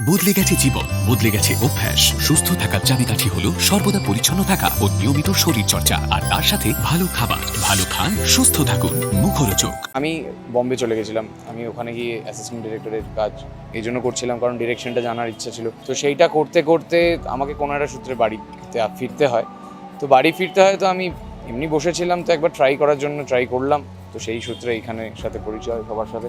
বদলে গেছে জীবন, বদলে গেছে অভ্যাস। সুস্থ থাকার চাবিকাঠি হলো সর্বদা পরিচ্ছন্ন থাকা ও নিয়মিত শরীর চর্চা আর তার সাথে ভালো খাবার। ভালো খান, সুস্থ থাকুন। মুখরোচক। আমি বম্বে চলে গেছিলাম। আমি ওখানে গিয়ে অ্যাসিস্ট্যান্ট ডিরেক্টরের কাজ এই জন্য করছিলাম, কারণ ডিরেকশনটা জানার ইচ্ছা ছিল। তো সেইটা করতে করতে আমাকে কোনো একটা সূত্রে বাড়িতে ফিরতে হয়। তো বাড়ি ফিরতে হয় তো আমি এমনি বসেছিলাম, তো একবার ট্রাই করার জন্য ট্রাই করলাম। তো সেই সূত্রে এইখানে সাথে পরিচয় সবার সাথে।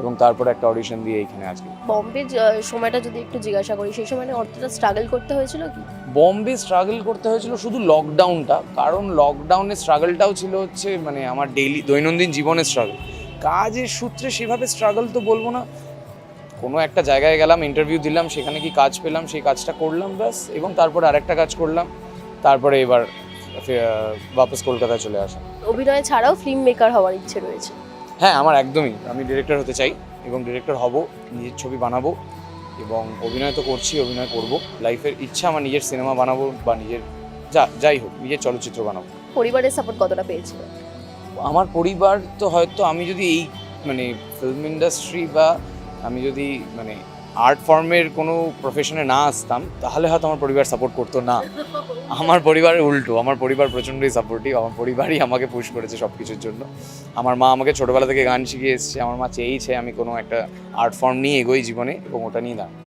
এবং তারপরে একটা অডিশন দিয়ে এইখানে আজকে। বম্বে সময়টা যদি একটু জিজ্ঞাসা করি সেই সময় অতটা স্ট্রাগল করতে হয়েছিল কি? বম্বে স্ট্রাগল করতে হয়েছিল শুধু লকডাউনটা কারণ লকডাউনের স্ট্রাগলটাও ছিল হচ্ছে মানে আমার ডেইলি দৈনন্দিন জীবনের স্ট্রাগল কাজের সূত্রে সেভাবে স্ট্রাগল তো বলব না। কোনো একটা জায়গায় গেলাম ইন্টারভিউ দিলাম সেখানে কি কাজ পেলাম সেই কাজটা করলাম ব্যাস এবং তারপরে আরেকটা কাজ করলাম। তারপরে এবার বাপস কলকাতায় চলে আসা অভিনয় ছাড়াও ফিল্ম মেকার হওয়ার ইচ্ছে রয়েছে। হ্যাঁ আমার একদমই। আমি ডিরেক্টর হতে চাই এবং ডিরেক্টর হব নিজের ছবি বানাবো এবং অভিনয় তো করছি অভিনয় করব। লাইফের ইচ্ছা আমার নিজের সিনেমা বানাবো বা নিজের যা যাই হোক নিজের চলচ্চিত্র বানাবো। পরিবারের সাপোর্ট কতটা পেয়েছিল আমার পরিবার তো হয়তো আমি যদি এই মানে ফিল্ম ইন্ডাস্ট্রি বা আমি যদি মানে আর্ট ফর্মের কোনো প্রফেশনে না আসতাম, তাহলে হয়তো আমার পরিবার সাপোর্ট করতো না। আমার পরিবারের উল্টো, আমার পরিবার প্রচণ্ডই সাপোর্টিভ আমার পরিবারই আমাকে পুশ করেছে সব কিছুর জন্য। আমার মা আমাকে ছোটোবেলা থেকে গান শিখিয়ে এসছে, আমার মা চেয়েইছে আমি কোনো একটা আর্ট ফর্ম নিয়ে এগোই জীবনে এবং ওটা নিয়ে দাঁড়াই